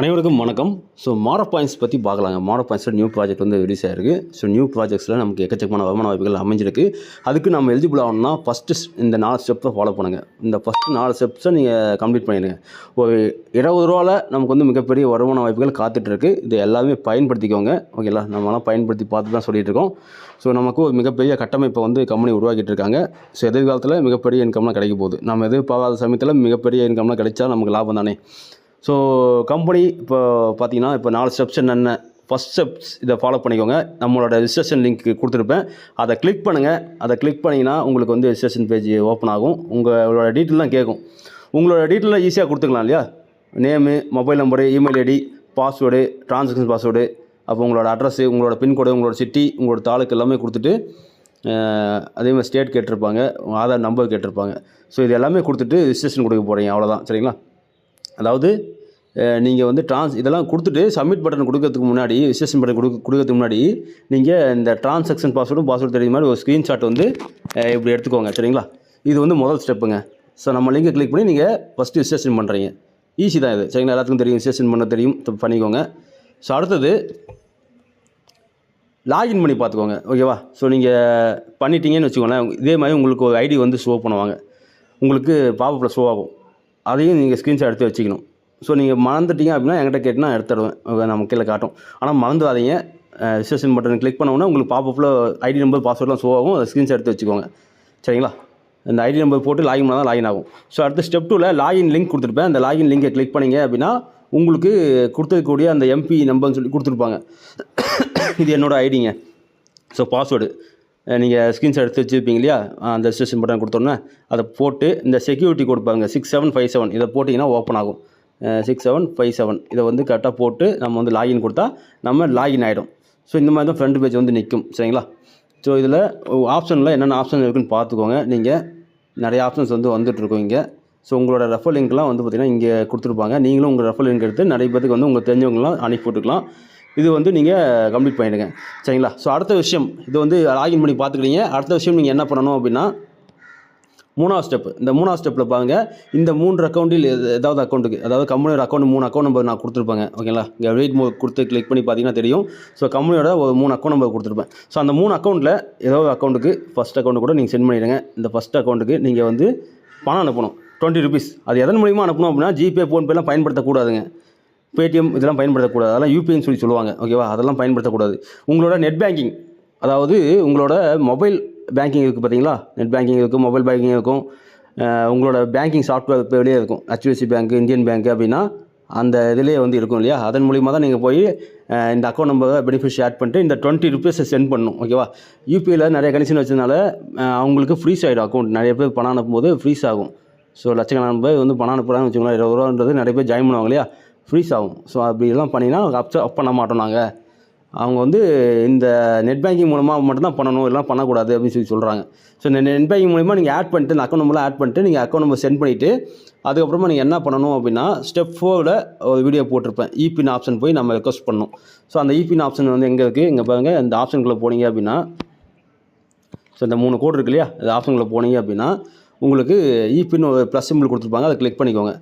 அனைவருக்கும் வணக்கம். So model points பற்றி பார்க்கலாங்க. மாடல் பாயிண்ட்ஸில் நியூ ப்ராஜெக்ட் வந்து ரிலீஸ் ஆயிருக்கு. ஸோ நியூ ப்ராஜெக்ட்ஸில் நமக்கு எக்கச்சக்கமான வருமான வாய்ப்புகள் அமைஞ்சிருக்கு. அதுக்கு நம்ம எலிஜிபிள் ஆகணும்னா ஃபஸ்ட்டு இந்த நாலு ஸ்டெப்ஸை ஃபாலோ பண்ணுங்கள் இந்த ஃபஸ்ட்டு நாலு ஸ்டெப்ஸை நீங்கள் கம்ப்ளீட் பண்ணிடுங்க. ஒரு இருபது ரூபாவில் நமக்கு வந்து மிகப்பெரிய வருமான வாய்ப்புகள் காத்துட்ருக்கு. இது எல்லாமே பயன்படுத்திக்கோங்க. ஓகேங்களா? நம்மளாம் பயன்படுத்தி பார்த்து தான் சொல்லிகிட்டு இருக்கோம் ஸோ நமக்கு ஒரு மிகப்பெரிய கட்டமைப்பை வந்து கம்பெனி உருவாக்கிட்டு இருக்காங்க ஸோ எதிர்காலத்தில் மிகப்பெரிய இன்கம்லாம் கிடைக்க போகுது. நம்ம எதிர்பார்க்காத சமயத்தில் மிகப்பெரிய இன்கம்லாம் கிடைச்சா நமக்கு லாபம் தானே? ஸோ கம்பெனி இப்போ பார்த்தீங்கன்னா இப்போ நாலு ஸ்டெப்ஸ் என்னென்ன ஃபஸ்ட் ஸ்டெப்ஸ் இதை ஃபாலோ பண்ணிக்கோங்க. நம்மளோட ரிஜிஸ்ட்ரேஷன் லிங்க் கொடுத்துருப்பேன். அதை கிளிக் பண்ணுங்கள் அதை கிளிக் பண்ணிங்கன்னா உங்களுக்கு வந்து ரிஜிஸ்ட்ரேஷன் பேஜ் ஓப்பன் ஆகும். உங்களோட டீட்டெயிலாம் கேட்கும். உங்களோட டீட்டெயிலாம் ஈஸியாக கொடுத்துக்கலாம் இல்லையா? Name mobile number email ID password transaction password அப்போ உங்களோட அட்ரஸ்ஸு உங்களோட பின்கோடு உங்களோட சிட்டி உங்களோட தாலுக்கு எல்லாமே கொடுத்துட்டு அதேமாதிரி அதே மாதிரி ஸ்டேட் கேட்டிருப்பாங்க. உங்கள் ஆதார் நம்பர் கேட்டிருப்பாங்க. ஸோ இது எல்லாமே கொடுத்துட்டு ரிஜிஸ்ட்ரேஷன் கொடுக்க போகிறீங்க அவ்வளோதான் சரிங்களா? அதாவது நீங்கள் வந்து ட்ரான்ஸ் இதெல்லாம் கொடுத்துட்டு சப்மிட் பட்டன் கொடுக்கறதுக்கு முன்னாடி ரிஜிஸ்ட்ரேஷன் பட்டன் கொடுக்க கொடுக்கறதுக்கு முன்னாடி நீங்கள் இந்த ட்ரான்சாக்ஷன் பாஸ்வேர்டும் பாஸ்வேர்டு தெரிஞ்ச மாதிரி ஒரு ஸ்க்ரீன்ஷாட் வந்து இப்படி எடுத்துக்கோங்க சரிங்களா? இது வந்து முதல் ஸ்டெப்புங்க ஸோ நம்ம லிங்கை கிளிக் பண்ணி நீங்கள் ஃபஸ்ட்டு ரிஜிஸ்ட்ரேஷன் பண்ணுறீங்க ஈஸி தான் இது. சரிங்களா? எல்லாத்துக்கும் தெரியும். ரிஜிஸ்ட்ரேஷன் பண்ண தெரியும். பண்ணிக்கோங்க. ஸோ அடுத்தது லாகின் பண்ணி பார்த்துக்கோங்க. ஓகேவா ஸோ நீங்கள் பண்ணிட்டீங்கன்னு வச்சுக்கோங்களேன் இதே மாதிரி உங்களுக்கு ஒரு ஐடி வந்து ஷோ பண்ணுவாங்க. உங்களுக்கு பாப்பில் ஷோ ஆகும். அதையும் நீங்கள் ஸ்க்ரீன்ஷாட் எடுத்து வச்சுக்கணும். ஸோ நீங்கள் மறந்துட்டீங்க அப்படின்னா என்கிட்ட கேட்டு நான் எடுத்துடுவேன். நம்ம கீழே காட்டும். ஆனால் மறந்துடாதீங்க. ரிஜிஸ்ட்ரேஷன் பட்டன் கிளிக் பண்ணோன்னா உங்களுக்கு பாப்பப்பில் ஐடி நம்பர் பாஸ்வேர்ட்லாம் ஷோ ஆகும். அதை ஸ்க்ரீன்ஷாட் எடுத்து வச்சுக்கோங்க. சரிங்களா? இந்த ஐடி நம்பர் போட்டு லாகின் பண்ணால் தான் லாகின் ஆகும். ஸோ அடுத்த ஸ்டெப் டூவில் லாகின் லிங்க் கொடுத்துருப்பேன். அந்த லாகின் லிங்கை கிளிக் பண்ணிங்க அப்படின்னா உங்களுக்கு கொடுத்துருக்கக்கூடிய அந்த எம்பி நம்பர்னு சொல்லி கொடுத்துருப்பாங்க. இது என்னோடய ஐடிங்க ஸோ பாஸ்வேர்டு நீங்கள் ஸ்க்ரீன்ஷாட் எடுத்து வச்சுருப்பீங்க இல்லையா? அந்த ரெஜிஸ்ட்ரேஷன் பட்டன் கொடுத்தோன்னே அதை போட்டு இந்த செக்யூரிட்டி கொடுப்பாங்க. சிக்ஸ் செவன் ஃபைவ் செவன் இதை போட்டிங்கன்னா ஓப்பன் ஆகும். சிக்ஸ் செவன் ஃபைவ் செவன் இதை வந்து கரெக்டாக போட்டு நம்ம வந்து லாகின் கொடுத்தா நம்ம லாகின் ஆகிடும் ஸோ இந்த மாதிரி தான் ஃப்ரண்ட் பேஜ் வந்து நிற்கும் சரிங்களா? ஸோ இதில் ஆப்ஷனில் என்னென்ன ஆப்ஷன் இருக்குன்னு பார்த்துக்கோங்க. நீங்கள் நிறைய ஆப்ஷன்ஸ் வந்து வந்துட்டுருக்கோம் இங்கே. ஸோ உங்களோட ரெஃபர் லிங்க்லாம் வந்து பார்த்திங்கன்னா இங்கே கொடுத்துருப்பாங்க. நீங்களும் உங்கள் ரெஃபர் லிங்க் எடுத்து நிறைய பேருக்கு வந்து உங்கள் தெரிஞ்சவங்களாம் அனுப்பி போட்டுக்கலாம் இது வந்து நீங்கள் கம்ப்ளீட் பண்ணிடுங்க. சரிங்களா? ஸோ அடுத்த விஷயம் இது வந்து லாகின் பண்ணி பார்த்துக்கிட்டீங்க அடுத்த விஷயம் நீங்கள் என்ன பண்ணணும் அப்படின்னா மூணாவது ஸ்டெப் இந்த மூணாவது ஸ்டெப்பில் பாருங்க. இந்த மூன்று அக்கௌண்ட்டில் ஏதாவது அக்கௌண்ட்டுக்கு அதாவது கம்பெனியோட அக்கௌண்ட் மூணு அக்கௌண்ட் நம்பர் நான் கொடுத்துருப்பேங்க. ஓகேங்களா? இங்கே வெயிட் மோ கொடுத்து கிளிக் பண்ணி பார்த்தீங்கன்னா தெரியும். ஸோ கம்பெனியோட ஒரு மூணு அக்கௌண்ட் நம்பர் கொடுத்துருப்பேன். ஸோ அந்த மூணு அக்கௌண்ட்டில் ஏதோ அக்கௌண்ட்டுக்கு ஃபஸ்ட் அக்கௌண்ட்டு கூட நீங்கள் சென்ட் பண்ணிடுங்க. இந்த ஃபஸ்ட் அக்கௌண்ட்டுக்கு நீங்கள் வந்து பணம் அனுப்பணும். டுவெண்ட்டி ருபீஸ் அது எதன் மூலியமாக அனுப்பணும் அப்படின்னா ஜிபே ஃபோன்பேலாம் பயன்படுத்தக்கூடாதுங்க. பேடிஎம் இதெல்லாம் பயன்படுத்தக்கூடாது. அதெல்லாம் யூபிஐன்னு சொல்லி சொல்லுவாங்க. ஓகேவா அதெல்லாம் பயன்படுத்தக்கூடாது. உங்களோட நெட் பேங்கிங் அதாவது உங்களோட மொபைல் பேங்கிங் இருக்குது பார்த்தீங்களா நெட் பேங்கிங் இருக்கும் மொபைல் பேங்கிங் இருக்கும். உங்களோட பேங்கிங் சாஃப்ட்வேர் இப்போ வெளியே இருக்கும். ஹெச்டிஎஃப்சி பேங்க் இந்தியன் பேங்க் அப்படின்னா அந்த இதிலே வந்து இருக்கும் இல்லையா? அதன் மூலிமா தான் நீங்கள் போய் இந்த அக்கௌண்ட் நம்பரை பெனிஃபிஷரி ஆட் பண்ணிட்டு இந்த டுவெண்ட்டி ருபீஸை சென்ட் பண்ணணும். ஓகேவா யூபிஐயில் நிறைய கனெக்ஷன் வச்சதுனால அவங்களுக்கு ஃப்ரீஸ் ஆகிடும் அக்கௌண்ட் நிறைய பேர் பணம் அனுப்பும்போது ஃப்ரீஸ் ஆகும். ஸோ லட்சக்கணக்கான பேர் வந்து பணம் அனுப்புகிறாங்கன்னு வச்சுக்கோங்களேன். இருபது ரூபான்றது நிறைய பேர் ஜாயின் பண்ணுவாங்க இல்லையா? ஃப்ரீஸ் ஆகும். ஸோ அப்படி பண்ணிங்கன்னா பண்ணினா அப் அப் பண்ண மாட்டோம் நாங்கள் அவங்க வந்து இந்த நெட் பேங்கிங் மூலமாக மட்டும்தான் பண்ணணும் இல்லைனா பண்ணக்கூடாது அப்படின்னு சொல்லி சொல்கிறாங்க ஸோ இந்த நெட் பேங்கிங் மூலிமா நீங்கள் ஆட் பண்ணிட்டு இந்த அக்கௌண்ட் நம்பர்லாம் ஆட் பண்ணிட்டு நீங்கள் அக்கௌண்ட் நம்பர் சென்ட் பண்ணிவிட்டு அதுக்கப்புறமா நீங்கள் என்ன பண்ணணும் அப்படின்னா ஸ்டெப் ஃபோரில் ஒரு வீடியோ போட்டிருப்பேன். இபின் ஆப்ஷன் போய் நம்ம ரெக்வஸ்ட் பண்ணணும். ஸோ அந்த இபின் ஆப்ஷன் வந்து எங்கே இருக்குது இங்கே பாருங்கள் இந்த ஆப்ஷனுக்குள்ளே போனீங்க அப்படின்னா ஸோ இந்த மூணு கோடு இருக்கு இல்லையா? இந்த ஆப்ஷனுக்குள்ளே போனீங்க அப்படின்னா உங்களுக்கு இபின் ஒரு ப்ளஸ் சிம்பிள் கொடுத்துருப்பாங்க. அதை கிளிக் பண்ணிக்கோங்க.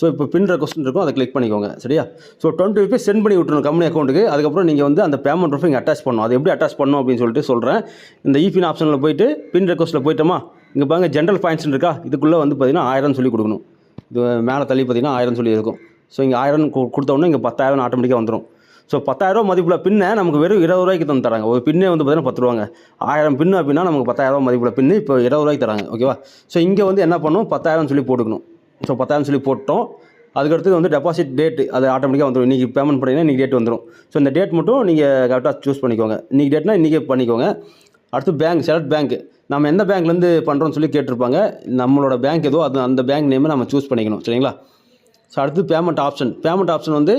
ஸோ இப்போ பின் கொஸ்டின் இருக்கும் அதை கிளிக் பண்ணிக்கோங்க. சரியா? ஸோ டுவெண்ட்டி ருபீஸ் சென்ட் பண்ணி விட்டுருணும் கம்பெனி அக்கௌண்ட்டுக்கு அதுக்கப்புறம் நீங்கள் வந்து அந்த பேமெண்ட் ப்ரூஃப் இங்கே அட்டாச் பண்ணணும். அது எப்படி அட்டாச் பண்ணணும் அப்படின்னு சொல்லிட்டு சொல்கிறேன் இந்த இபின் ஆப்ஷனில் போயிட்டு பின் ரெக்வஸ்ட்டில் போயிட்டோமா? இங்கே பாருங்க ஜென்ரல் பாயிண்ட்ஸ் இருக்கா? இதுக்குள்ளே வந்து பார்த்தீங்கன்னா ஆயிரம் சொல்லி கொடுக்கணும். இது மேலே தள்ளி பார்த்தீங்கன்னா ஆயிரம் சொல்லி இருக்கும். ஸோ இங்கே ஆயிரம் கு- இங்கே பத்தாயிரம் ஆட்டோமேட்டிக்காக வந்துடும் ஸோ பத்தாயிரரூவா மதிப்புள்ள பின்னை நமக்கு வெறும் இருபது ரூபாய்க்கு தந்து தராங்க. ஒரு பின்னே வந்து பார்த்தீங்கன்னா பத்து ரூபாங்க. ஆயிரம் பின்னு அப்படின்னா நமக்கு பத்தாயிரம் மதிப்புள்ள பின்னு இப்போ இருபது ரூபாய்க்கு தராங்க. ஓகேவா ஸோ இங்கே வந்து என்ன பண்ணணும்? பத்தாயிரம் சொல்லி போட்டுக்கணும். ஸோ பத்தாயிரம் சொல்லி போட்டோம். அதுக்கடுத்து வந்து டெபாசிட் டேட் அது ஆட்டோமேட்டிக்காக வந்துடும் இன்றைக்கி பேமெண்ட் பண்ணிங்கன்னா இன்றைக்கி டேட் வந்துடும் ஸோ இந்த டேட் மட்டும் நீங்கள் கரெக்டாக சூஸ் பண்ணிக்கோங்க. இன்றைக்கி டேட்னா இன்றைக்கே பண்ணிக்கோங்க. அடுத்து பேங்க் செலக்ட் பேங்க் நம்ம எந்த பேங்க்லேருந்து பண்ணுறோம்னு சொல்லி கேட்டிருப்பாங்க. நம்மளோட பேங்க் ஏதோ அது அந்த பேங்க் நேமை நம்ம சூஸ் பண்ணிக்கணும். சரிங்களா? ஸோ அடுத்து பேமெண்ட் ஆப்ஷன் பேமெண்ட் ஆப்ஷன் வந்து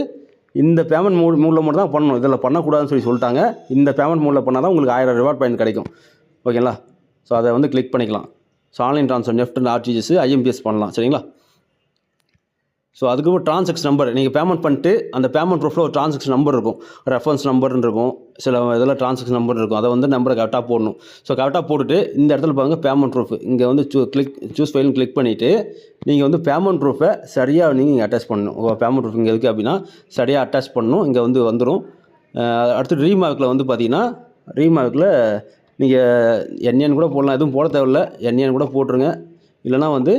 இந்த பேமெண்ட் மூ மூலில் மட்டும் தான் பண்ணணும். இதில் பண்ணக்கூடாதுன்னு சொல்லி சொல்லிட்டாங்க. இந்த பேமெண்ட் மூலில் பண்ணால் தான் உங்களுக்கு ஆயிரம் ரிவார்ட் பாயிண்ட் கிடைக்கும். ஓகேங்களா? ஸோ அதை வந்து கிளிக் பண்ணிக்கலாம். So online transfer NEFT RTGS IMPS பண்ணலாம். சரிங்களா? ஸோ அதுக்கப்புறம் ட்ரான்சாக்ஷன் நம்பர் நீங்கள் பேமெண்ட் பண்ணிட்டு அந்த பேமெண்ட் ப்ரூஃபில் ஒரு ட்ரான்சாக்ஷன் நம்பர் இருக்கும். ரெஃபரன்ஸ் நம்பர்னு இருக்கும். சில இதில் ட்ரான்சாக்ஷன் நம்பர் இருக்கும். அதை வந்து நம்பரை கரெக்டாக போடணும். ஸோ கரெக்டாக போட்டுட்டு இந்த இடத்துல பாருங்கள் பேமெண்ட் ப்ரூஃப் இங்கே வந்து சூ கிளிக் சூஸ் ஃபைல்னு கிளிக் பண்ணிவிட்டு நீங்கள் வந்து பேமெண்ட் ப்ரூஃபை சரியாக நீங்கள் அட்டாச் பண்ணணும். பேமெண்ட் ப்ரூஃப் இங்கே எதுக்கு அப்படின்னா சரியாக அட்டாச் பண்ணணும். இங்கே வந்து வந்துடும் அடுத்து ரீமார்க்கில் வந்து பார்த்தீங்கன்னா ரீமார்க்கில் நீங்கள் என்என் கூட போடலாம். எதுவும் போட தேவையில்ல. என்என் கூட போட்டுருங்க. இல்லைனா வந்து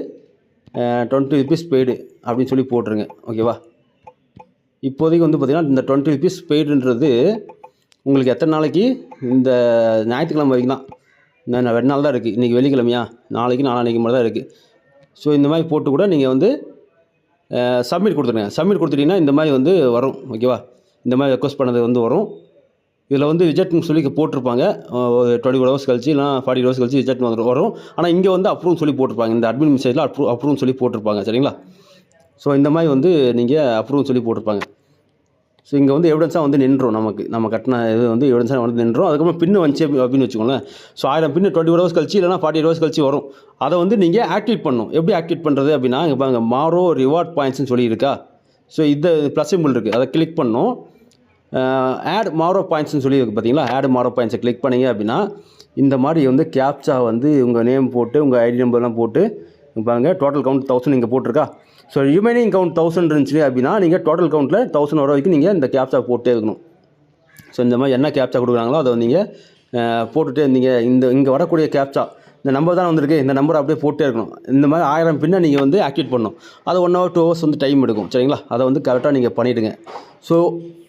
டுவெண்ட்டி ருபீஸ் பெய்டு அப்படின்னு சொல்லி போட்டுருங்க. ஓகேவா இப்போதைக்கு வந்து பார்த்திங்கன்னா இந்த டுவெண்ட்டி ருபீஸ் பெய்டுன்றது உங்களுக்கு எத்தனை நாளைக்கு? இந்த ஞாயிற்றுக்கிழமை வரைக்கும் தான். இந்த ரெண்டு நாள் தான் இருக்குது இன்றைக்கி வெள்ளிக்கிழமையா? நாளைக்கு நாளான்னைக்கு மாதிரி தான் இருக்குது ஸோ இந்த மாதிரி போட்டு கூட நீங்கள் வந்து சப்மிட் கொடுத்துருங்க. சப்மிட் கொடுத்துட்டிங்கன்னா இந்த மாதிரி வந்து வரும். ஓகேவா இந்த மாதிரி ரெக்வஸ்ட் பண்ணது வந்து வரும். இதில் வந்து ரிஜெக்ட்னு சொல்லி போட்டிருப்பாங்க. ஒரு டுவெண்ட்டி ஃபோர் ஹவர்ஸ் கழிச்சு இல்லை ஃபார்ட்டி ஹவர்ஸ் கழிச்சு ரிஜெக்ட் வந்து வரும். ஆனால் இங்கே வந்து அப்ரூவ் சொல்லி போட்டிருப்பாங்க. இந்த அட்மின் மெசேஜில் அப்ரூவ் அப்ரூவ்னு சொல்லி போட்டிருப்பாங்க. சரிங்களா? ஸோ இந்த மாதிரி வந்து நீங்கள் அப்ரூவ் சொல்லி போட்டிருப்பாங்க. ஸோ இங்கே வந்து எவிடன்ஸாக வந்து நின்றோம் நமக்கு. நம்ம கட்டின இது வந்து எவிடன்ஸாக வந்து நின்றோம். அதுக்கப்புறம் பின்னு வந்துச்சு அப்படின்னு வச்சுக்கோங்களேன். ஸோ ஆயிரம் பின்னு டுவெண்ட்டி ஃபோர் ஹவர்ஸ் கழிச்சு இல்லைனா ஃபார்ட்டி ஹவர்ஸ் கழிச்சு வரும். அதை வந்து நீங்கள் ஆக்டிவேட் பண்ணணும். எப்படி ஆக்டிவேட் பண்ணுறது அப்படின்னா இங்கே பாருங்க மாரோ ரிவார்ட் பாயிண்ட்ஸ்னு சொல்லியிருக்கா. ஸோ இது ப்ளஸ் சிம்பிள் இருக்குது அதை கிளிக் பண்ணணும். ஆட் மாரோ பாயிண்ட்ஸ்னு சொல்லி இருக்குது பார்த்தீங்களா? ஆட் மாரோ பாயிண்ட்ஸை கிளிக் பண்ணிங்க அப்படின்னா இந்த மாதிரி வந்து கேப்சா வந்து உங்கள் நேம் போட்டு உங்கள் ஐடி நம்பர்லாம் போட்டு பாருங்கள் டோட்டல் கவுண்ட் தௌசண்ட் இங்கே போட்டிருக்கா? ஸோ ரிமைனிங் கவுண்ட் தௌசண்ட் இருந்துச்சு அப்படின்னா நீங்கள் டோட்டல் கவுண்ட்டில் தௌசண்ட் வர வரைக்கும் நீங்கள் இந்த கேப்சா போட்டே இருக்கணும். ஸோ இந்த மாதிரி என்ன கேப்சா கொடுக்குறாங்களோ அதை நீங்கள் போட்டுகிட்டே இருந்தீங்க. இந்த இங்கே வரக்கூடிய கேப்சா இந்த நம்பர் தான் வந்திருக்கு. இந்த நம்பரை அப்படியே போட்டே இருக்கணும். இந்த மாதிரி ஆயிரம் பின்ன நீங்கள் வந்து ஆக்டிவேட் பண்ணணும். அது ஒன் ஹவர் டூ ஹவர்ஸ் வந்து டைம் எடுக்கும். சரிங்களா? அதை வந்து கரெக்டாக நீங்கள் பண்ணிவிடுங்க ஸோ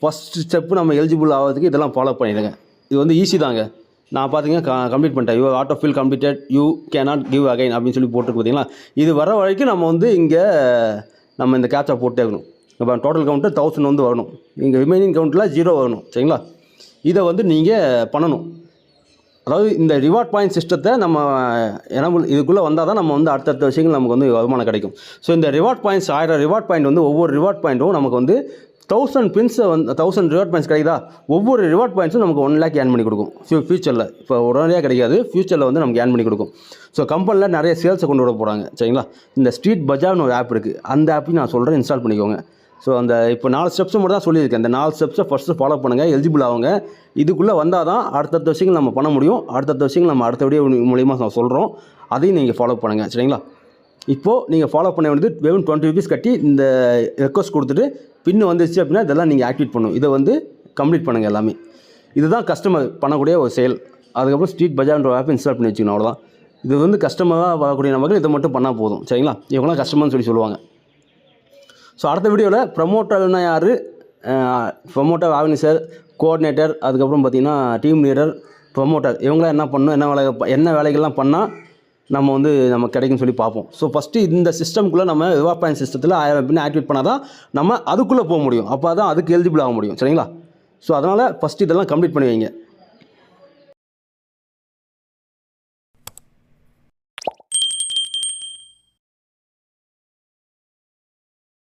ஃபஸ்ட் ஸ்டெப்பு நம்ம எலிஜிபிள் ஆகிறதுக்கு இதெல்லாம் ஃபாலோ பண்ணிடுங்க. இது வந்து ஈஸி தாங்க. நான் பார்த்தீங்க கம்ப்ளீட் பண்ணிட்டேன். You auto fill completed you cannot give again அப்படின்னு சொல்லி போட்டுருக்கு பார்த்தீங்களா இது வர வரைக்கும் நம்ம வந்து இங்கே நம்ம இந்த கேப்சா போட்டே இருக்கணும். இப்போ டோட்டல் கவுண்ட்டு தௌசண்ட் வந்து வரணும். இங்கே ரிமைனிங் கவுண்ட்டில் ஜீரோ வரணும். சரிங்களா? இதை வந்து நீங்கள் பண்ணணும். அதாவது இந்த ரிவார்ட் பாயிண்ட் சிஸ்டத்தை நம்ம என்ன இதுக்குள்ளே வந்தால் தான் நம்ம வந்து அடுத்தடுத்த விஷயங்கள் நமக்கு வந்து வருமானம் கிடைக்கும். ஸோ இந்த ரிவார்ட் பாயிண்ட்ஸ் ஆயிரம் ரிவார்ட் பாயிண்ட் வந்து ஒவ்வொரு ரிவார்ட் பாயிண்ட்டும் நமக்கு வந்து தௌசண்ட் பின்ஸை வந்து தௌசண்ட் ரிவார்ட் பாயிண்ட்ஸ் கிடைக்குதா? ஒவ்வொரு ரிவார்ட் பாயிண்ட்ஸும் நமக்கு ஒன் லேக் ஏன் பண்ணி கொடுக்கும். ஃபியூ ஃபியூச்சரில் இப்போ உடனடியாக கிடைக்காது ஃபியூச்சரில் வந்து நமக்கு ஏன் பண்ணி கொடுக்கும். ஸோ கம்பெனியில் நிறைய சேல்ஸை கொண்டு வர போகிறாங்க சரிங்களா? இந்த ஸ்ட்ரீட் பஜார்னு ஒரு ஆப் இருக்குது அந்த ஆப்பையும் நான் சொல்கிறேன் இன்ஸ்டால் பண்ணிக்கோங்க. ஸோ அந்த இப்போ நாலு ஸ்டெப்ஸ் மட்டும் தான் சொல்லியிருக்கேன். இந்த நாலு ஸ்டெப்ஸை ஃபஸ்ட்டு ஃபாலோ பண்ணுங்கள் எலிஜிபிள் ஆகுங்க. இதுக்குள்ளே வந்தால் தான் அடுத்தடுத்த விஷயங்கள் நம்ம பண்ண முடியும். அடுத்தடுத்த விஷயங்கள் நம்ம அடுத்த வீடியோ மூலிமா நான் சொல்கிறோம் அதையும் நீங்கள் ஃபாலோ பண்ணுங்கள் சரிங்களா? இப்போது நீங்கள் ஃபாலோ பண்ண வேண்டியது வெறும் டுவெண்ட்டி ருபீஸ் கட்டி இந்த ரெக்வஸ்ட் கொடுத்துட்டு பின்னு வந்துச்சு அப்படின்னா இதெல்லாம் நீங்கள் ஆக்டிவேட் பண்ணணும். இதை வந்து கம்ப்ளீட் பண்ணுங்கள் எல்லாமே. இதுதான் கஸ்டமர் பண்ணக்கூடிய ஒரு செயல். அதுக்கப்புறம் ஸ்ட்ரீட் பஜார்ன்ற ஆப் இன்ஸ்டால் பண்ணி வச்சுக்கணும் அவ்வளோதான் இது வந்து கஸ்டமராக வரக்கூடிய நமக்கு இதை மட்டும் பண்ணால் போதும் சரிங்களா? இவங்களாம் கஸ்டமர்னு சொல்லி சொல்லுவாங்க. ஸோ அடுத்த வீடியோவில் ப்ரமோட்டர்னா யார்? ப்ரமோட்டர் ஆர்கனைசர் கோஆர்டினேட்டர் அதுக்கப்புறம் பார்த்தீங்கன்னா டீம் லீடர் ப்ரமோட்டர் இவங்களாம் என்ன பண்ணணும் என்ன வேலை என்ன வேலைகள்லாம் பண்ணால் நம்ம வந்து நம்ம கிடைக்கும்னு சொல்லி பார்ப்போம். ஸோ ஃபஸ்ட்டு இந்த சிஸ்டம்குள்ளே நம்ம ரிவார்ட் பாயிண்ட் சிஸ்டத்தில் ஆயிரம் பின் ஆக்டிவேட் பண்ணால் தான் நம்ம அதுக்குள்ளே போக முடியும். அப்போ தான் அதுக்கு எலிஜிபிள் ஆக முடியும். சரிங்களா? ஸோ அதனால் ஃபஸ்ட்டு இதெல்லாம் கம்ப்ளீட் பண்ணி வைங்க.